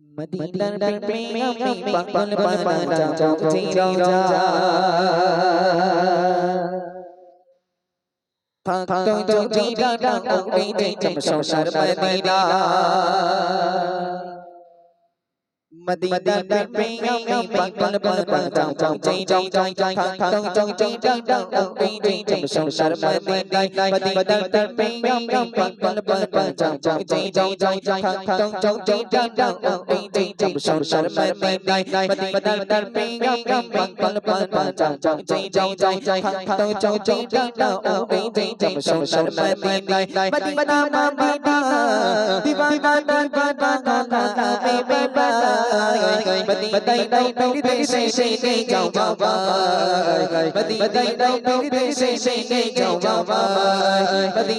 মদিনার প্রেমে আমি পাগল পাগল যাও জিরা যা থাকতো যদি ডাটা ওই যেতাম সংসার মদিনা দরবে পাগল পাগল চাও চাও চাই চাই চাই চাই চাও চাও চাই চাই চাও ওই চাই চাই সংসার মদিনা মদিনা দরবে পাগল পাগল চাও চাও চাই চাই চাই চাই চাও চাও চাই চাই চাও ওই চাই চাই সংসার মদিনা মদিনা দরবে পাগল পাগল চাও চাও চাই চাই চাই চাই চাও চাও চাই চাই চাও ওই চাই চাই সংসার মদিনা মদিনা মদিনা بدی دای پیری دے سے سے گے جاؤ بابا بدی دای دای پیری دے سے سے گے جاؤ بابا بدی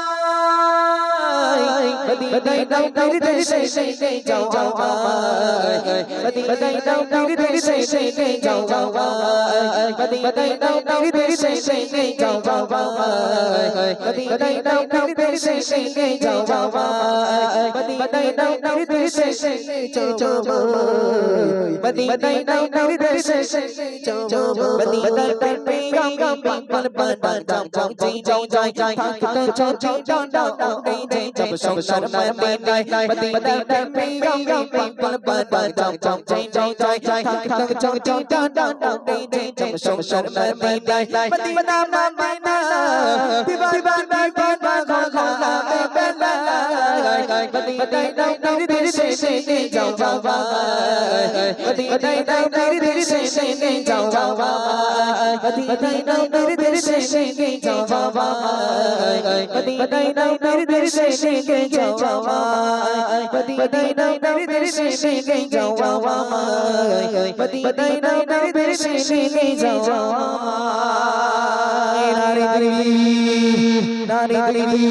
بدای داو پیر دل شي شي جاو جاو بدی بدای داو پیر دل شي شي جاو جاو بدی بدای داو پیر دل شي شي جاو جاو بدی بدای داو پیر دل شي شي جاو جاو মদিনায় নির্দেশে চময় মদিনায় নির্দেশে চময় মদিনায় পেগাম গাম পাল পাল জাম জাম জি জাও জাই জাই তো চো চো ডাও ডাও ডাও এই যে জব সব সব মদিনায় মদিনায় পেগাম গাম পাল পাল পাল জাম জাম জি জাও জাই জাই তো চো চো ডাও ডাও ডাও এই যে জব সব সব মদিনায় মদিনায় মদিনায় দিবা দিবা দিবা খা খা খা বেলা ভাই মদিনাই নাই নাই দেশে নে যাও যাও ভাই মদিনাই নাই নাই দেশে নে যাও যাও ভাই মদিনাই নাই নাই দেশে নে যাও যাও ভাই মদিনাই নাই নাই দেশে নে যাও যাও ভাই মদিনাই নাই নাই দেশে নে যাও যাও ভাই মদিনাই নাই নাই দেশে নে যাও যাও ভাই নারী দেবী নারী দেবী